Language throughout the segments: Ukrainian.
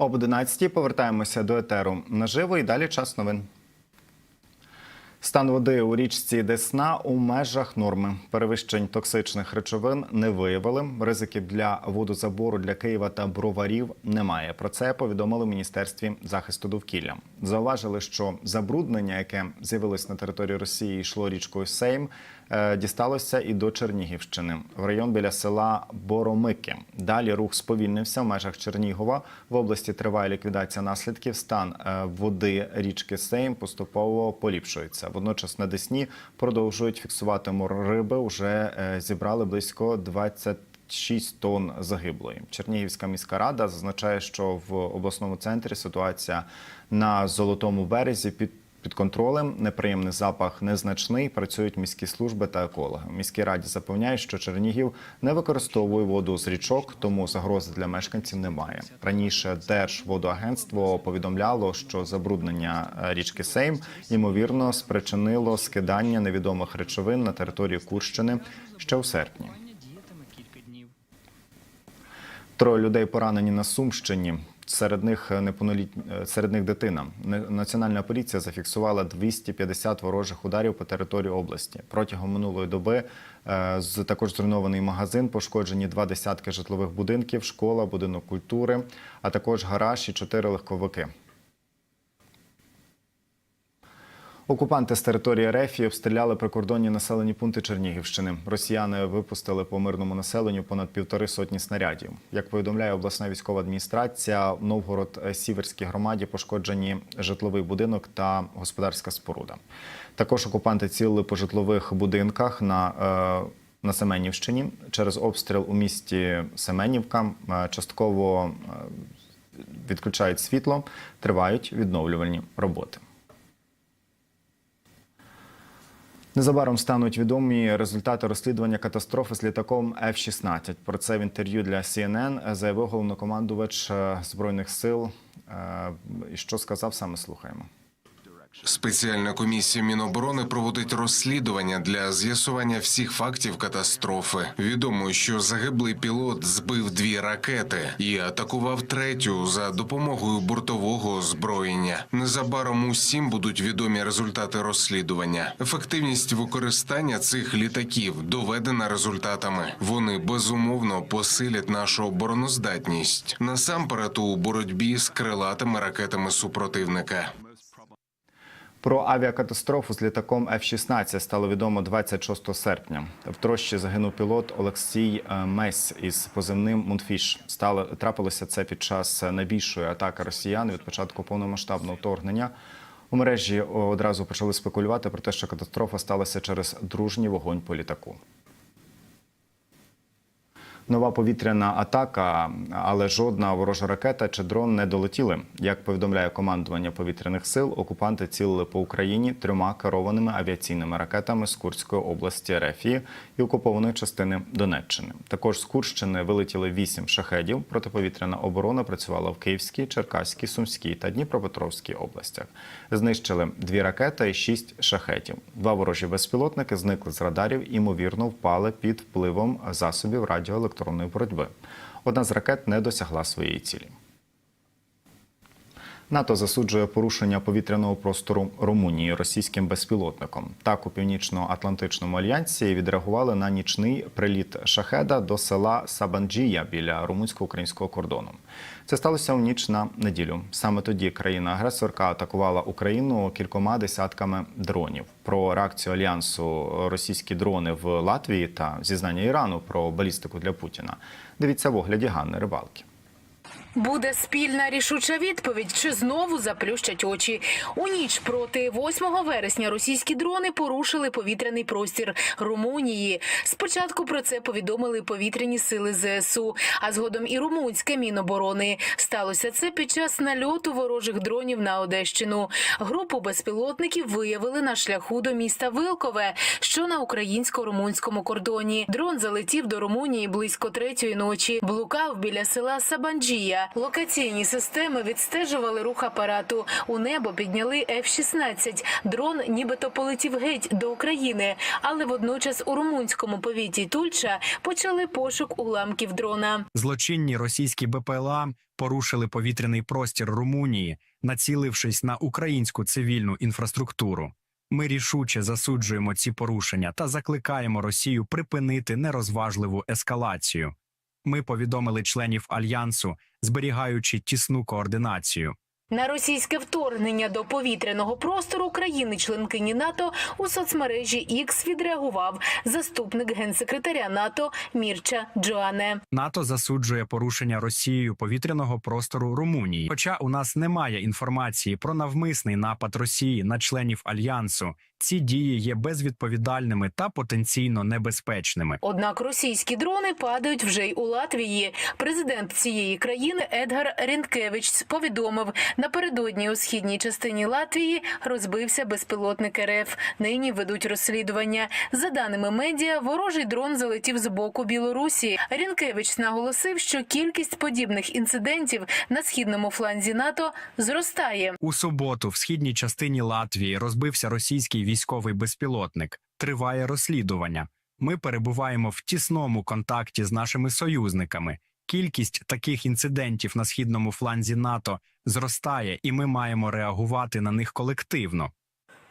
Об 11-й повертаємося до етеру наживо і далі час новин. Стан води у річці Десна у межах норми. Перевищень токсичних речовин не виявили. Ризиків для водозабору для Києва та броварів немає. Про це повідомили в міністерстві захисту довкілля. Зауважили, що забруднення, яке з'явилось на території Росії, йшло річкою Сейм, е, дісталося і до Чернігівщини в район біля села Боромики. Далі рух сповільнився в межах Чернігова. В області триває ліквідація наслідків. Стан е, води річки Сейм поступово поліпшується. Водночас на Десні продовжують фіксувати мор риби. Уже е, зібрали близько 20 6 тонн загиблої. Чернігівська міська рада зазначає, що в обласному центрі ситуація на золотому березі під під контролем неприємний запах незначний. Працюють міські служби та екологи. В міській раді запевняють, що Чернігів не використовує воду з річок, тому загрози для мешканців немає. Раніше Держводоагентство повідомляло, що забруднення е, річки Сейм ймовірно спричинило скидання невідомих речовин на територію Курщини ще у серпні. Троє людей поранені на Сумщині. Серед них неповноліт... е, серед них дитина. Національна поліція зафіксувала 250 ворожих ударів по території області. Протягом минулої доби е, з також зруйнований магазин, пошкоджені два десятки житлових будинків, школа, будинок культури, а також гараж і чотири легковики. Окупанти з території РФ обстріляли прикордонні населені пункти Чернігівщини. Росіяни випустили по мирному населенню понад півтори сотні снарядів. Як повідомляє обласна військова адміністрація, в Новгород-Сіверській громаді пошкоджені житловий будинок та господарська споруда. Також окупанти цілили по житлових будинках на е, на Семенівщині через обстріл у місті Семенівка. е, Частково е, відключають світло, тривають відновлювальні роботи. Незабаром стануть відомі результати розслідування катастрофи з літаком F-16. Про це в інтерв'ю для CNN заявив головнокомандувач е, збройних сил. Е, що сказав саме слухаємо. Спеціальна комісія Міноборони проводить розслідування для з'ясування всіх фактів катастрофи. Відомо, що загиблий пілот збив дві ракети і атакував третю за допомогою бортового озброєння. Незабаром усім будуть відомі результати розслідування. Ефективність використання цих літаків доведена результатами. Вони безумовно посилять нашу обороноздатність насамперед у боротьбі з крилатими ракетами супротивника. Про авіакатастрофу з літаком F-16 стало відомо 26 серпня. В трощі загинув пілот Олексій Мес Месь із позивним Мунфіш. Стало трапилося це під час найбільшої атаки росіян від початку повномасштабного вторгнення. У мережі одразу почали спекулювати про те, що катастрофа сталася через дружній вогонь по літаку. Нова повітряна атака, але жодна ворожа ракета чи дрон не долетіли. Як повідомляє командування повітряних сил, окупанти цілили по Україні трьома керованими авіаційними ракетами з Курської області Рефії і окупованої частини Донеччини. Також з Курщини вилетіли вісім шахедів. Протиповітряна оборона працювала в Київській, Черкаській, Сумській та Дніпропетровській областях. Знищили дві ракети і шість шахетів. Два ворожі безпілотники зникли з радарів, імовірно, впали під впливом засобів радіоелектронної боротьби. Одна з ракет не досягла своєї цілі. НАТО засуджує порушення повітряного простору Румунії російським безпілотником. Так у північно-атлантичному альянсі відреагували на нічний приліт шахеда до села Сабанджія біля румунсько-українського кордону. Це сталося у ніч на неділю. Саме тоді країна-агресорка атакувала Україну кількома десятками дронів. Про реакцію альянсу російські дрони в Латвії та зізнання Ірану про балістику для Путіна. Дивіться в огляді Ганни Рибалки. Буде спільна рішуча відповідь, чи знову заплющать очі. У ніч проти 8 вересня російські дрони порушили повітряний простір Румунії. Спочатку про це повідомили повітряні сили ЗСУ, а згодом і румунське міноборони. Сталося це під час нальоту ворожих дронів на Одещину. Групу безпілотників виявили на шляху до міста Вилкове, що на українсько-румунському кордоні. Дрон залетів до Румунії близько третьої ночі. Блукав біля села Сабанджія. Локаційні системи відстежували рух апарату. У небо підняли F-16. Дрон нібито полетів геть до України, але водночас у румунському повіті Тульча почали пошук уламків дрона. Злочинні російські БПЛА порушили повітряний простір Румунії, націлившись на українську цивільну інфраструктуру. Ми рішуче засуджуємо ці порушення та закликаємо Росію припинити нерозважливу ескалацію. Ми повідомили членів альянсу, зберігаючи тісну координацію. На російське вторгнення до повітряного простору країни-членкині НАТО у соцмережі X відреагував заступник генсекретаря НАТО Мірча Джоане. НАТО засуджує порушення Росією повітряного простору Румунії. Хоча у нас немає інформації про навмисний напад Росії на членів альянсу, ці дії є безвідповідальними та потенційно небезпечними. Однак російські дрони падають вже й у Латвії. Президент цієї країни Едгар Рінкевич повідомив, напередодні у східній частині Латвії розбився безпілотник РФ. Нині ведуть розслідування. За даними медіа, ворожий дрон залетів з боку Білорусі. Рінкевич наголосив, що кількість подібних інцидентів на східному фланзі НАТО зростає. У суботу в східній частині Латвії розбився російський військовий безпілотник. Триває розслідування. Ми перебуваємо в тісному контакті з нашими союзниками. Кількість таких інцидентів на східному фланзі НАТО зростає, і ми маємо реагувати на них колективно.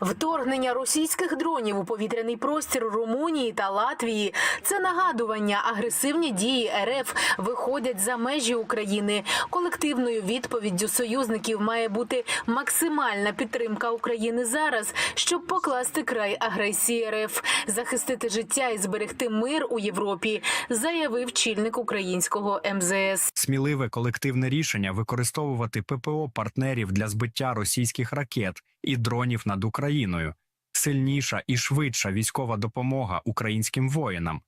Вторгнення російських дронів у повітряний простір Румунії та Латвії це нагадування. Агресивні дії РФ виходять за межі України. Колективною відповіддю союзників має бути максимальна підтримка України зараз, щоб покласти край агресії РФ, захистити життя і зберегти мир у Європі, заявив чільник українського МЗС. Сміливе колективне рішення використовувати ППО партнерів для збиття російських ракет і дронів над Україною, сильніша і швидша військова допомога українським воїнам,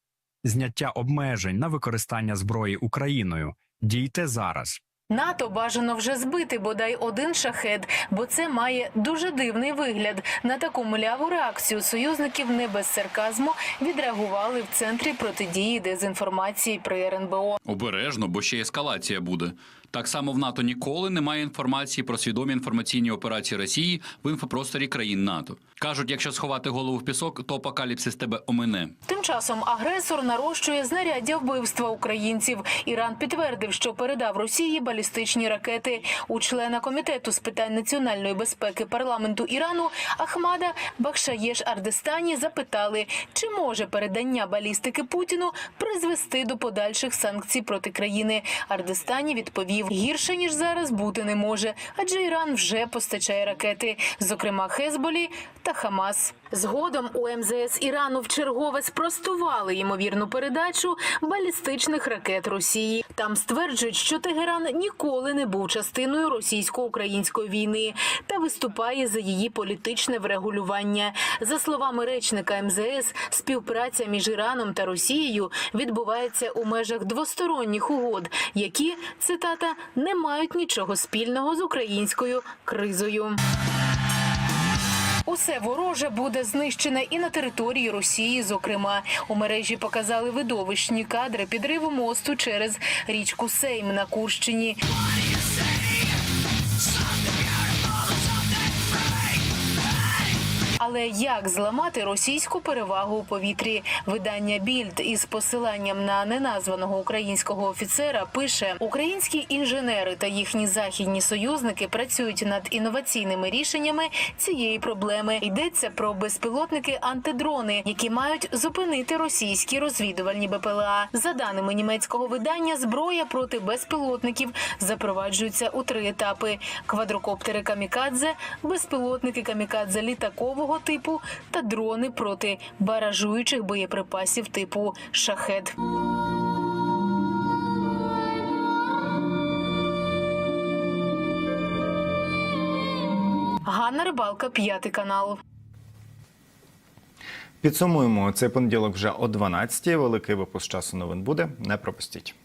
зняття обмежень на використання зброї Україною. Дійте зараз. НАТО бажано вже збити бодай один шахет, бо це має дуже дивний вигляд. На таку мляву реакцію союзників не без сарказму відреагували в центрі протидії дезінформації при РНБО. Обережно, бо ще ескалація буде. Так само в НАТО ніколи немає інформації про свідомі інформаційні операції Росії в інфопросторі країн НАТО. Кажуть, якщо сховати голову в пісок, то апокаліпсис тебе омине. Тим часом агресор нарощує знаряддя вбивства українців. Іран підтвердив, що передав Росії балістичні ракети. У члена комітету з питань національної безпеки парламенту Ірану Ахмада Бахшаєш Ардестані запитали, чи може передання балістики Путіну призвести до подальших санкцій проти країни. Ардестані відповів: гірше ніж зараз бути не може, адже Іран вже постачає ракети, зокрема Хезболі та Хамас. Згодом у МЗС Ірану вчергове спростували ймовірну передачу балістичних ракет Росії. Там стверджують, що Тегеран ніколи не був частиною російсько-української війни та виступає за її політичне врегулювання. За словами речника МЗС, співпраця між Іраном та Росією відбувається у межах двосторонніх угод, які цитата не мають нічого спільного з українською кризою. Усе вороже буде знищене і на території Росії. Зокрема, у мережі показали видовищні кадри підриву мосту через річку Сейм на Курщині. Але як зламати російську перевагу у повітрі? Видання Більд із посиланням на неназваного українського офіцера пише: українські інженери та їхні західні союзники працюють над інноваційними рішеннями цієї проблеми. Йдеться про безпілотники антидрони, які мають зупинити російські розвідувальні БПЛА. За даними німецького видання, зброя проти безпілотників запроваджується у три етапи: квадрокоптери камікадзе, безпілотники камікадзе літакового типу та дрони проти баражуючих боєприпасів типу шахет. Ганна Рибалка, п'ятий канал. Підсумуємо цей понеділок вже о 12-й. Великий випуск часу новин буде. Не пропустіть.